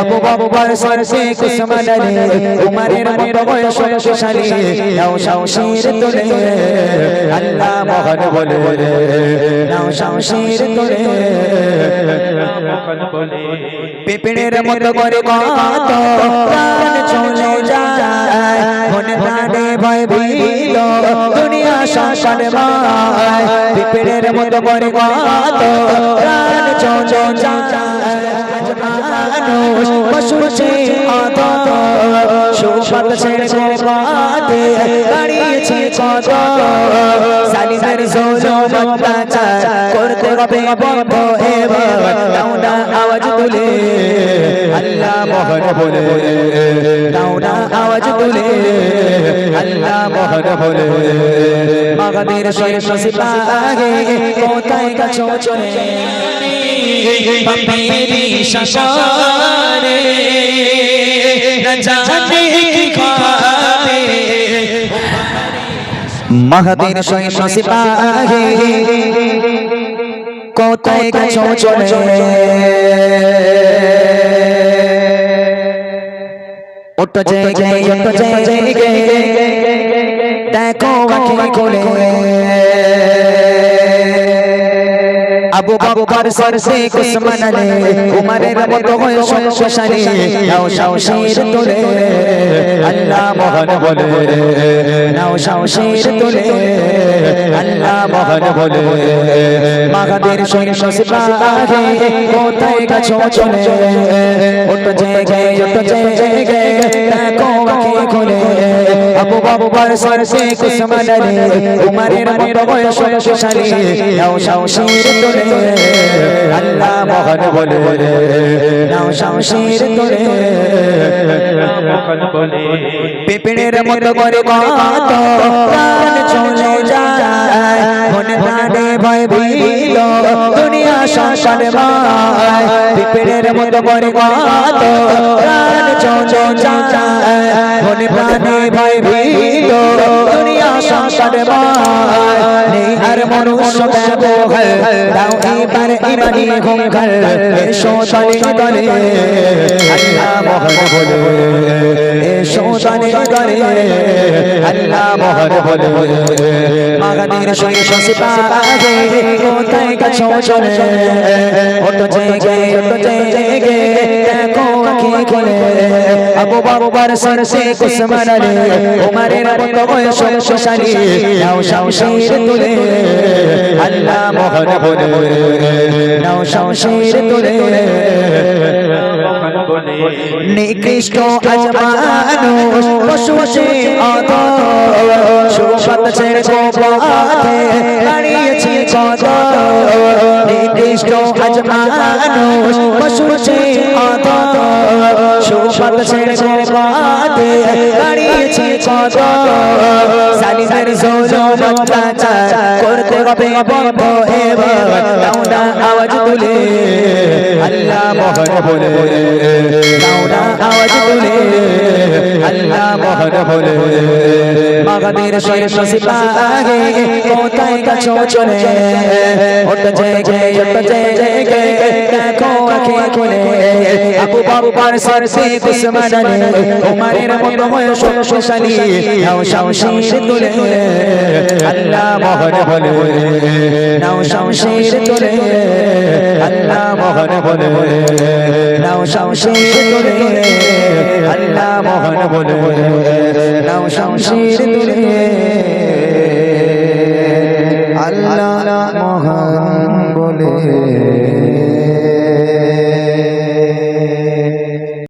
আবু বকর সরসে কুসমানালে উমরের মতো বয়স শক্তিশালী নাও শামশির তোলে, আল্লাহ মহান বলে। নাও শামশির তোলে পিপিনের মতো করে কত প্রাণ চলে যায়। মনে প্রাণে ভয় ভীত, দুনিয়া শাসন মায়। পিপিনের মতো করে কত প্রাণ চলে যায়। মানুষ পশুর সে আদত সুপাত ছেড়ে গোপাতে দাঁড়িয়েছে কত সালিমের জোর অত্যাচার করতে হবে বন্ধ এবার দাউনা আওয়াজ তুলে আল্লাহ মোহন বলে দাউনা আওয়াজ তুলে আল্লাহ মোহন বলে মাগাদের শেষ সিপাহে কোথায় কাছো চলে মেরি শাসারে ন জানে কি খাবে সৈন্য সিপাহে কোথায় গেছো চলে ওট জেগে ওট জেগে দেখো আখি খুলে আবু বকর সরসে কুসমানালে উমরের মতো হয় শক্তিশালী নাও শামশির তোলে, আল্লাহ মহান বলে, নাও শামশির তোলে, আল্লাহ মহান বলে। মাগাদের সৈন্য সিপাহে কোথায় গেছো চলে? ওট জেগে ওট জেগে দেখো আখি খুলে। আবু বকর সরসে কুসমানালে উমরের মতো শক্তিশালী নাও শামশির তোলে, আল্লাহ মহান বলে, নাও শামশির তোলে পিপিনের মতো করে কত প্রাণ চলে যায়, মনে প্রাণে ভয় ভীত, দুনিয়া সংসার মায় পিপিনের মতো করে কত প্রাণ মনে প্রাণে ভয় ভীত দুনিয়া সংসার নেই আর মনুষ্য ব্যবহার দাও এবার ইমানি হুঙ্কার এসো দলে দলে আল্লাহ মহান বলে এসো দলে দলে আল্লাহ মহান বলে মাগাদের সঙ্গে সসিপাহে কোথায় কাছো চলে ওটো জেগে ওটো জেগে দেখো আবু বাবার সরসে কুসমানালে উমারের মতো বয়স শক্তিশালী নাও শামশির তুলে। আল্লাহ মহান বলে নাও শামশির তুলে। নিকৃষ্ট আজ মানুষ পশু সে অত ছেড়ে গোপাতে দাঁড়িয়েছি কত নিকৃষ্ট আজ মানুষ সে অত সুপত ছেড়ে গোপাতে দাঁড়িয়েছি কত সালিমের জোর অত্যাচার আওয়াজ তুলে, আল্লাহ বলে। আওয়াজ তুলে। আল্লাহ মহান বলে মাগাদের শেষ সিপাহে কোথায় কাছো চলে? জয় জেগে জয় জয় দেখো আখি খুলে। আবু বকর সরসে কুসমানালে উমরের মতো হয় শক্তিশালী নাও শামশির তুলে আল্লাহ মহান বলে নাও শামশির তুলে আল্লাহ মহান বলে নাও শামশির তুলে আল্লাহ মহান বলে নাও শামশির তুলে আল্লাহ মহান বলে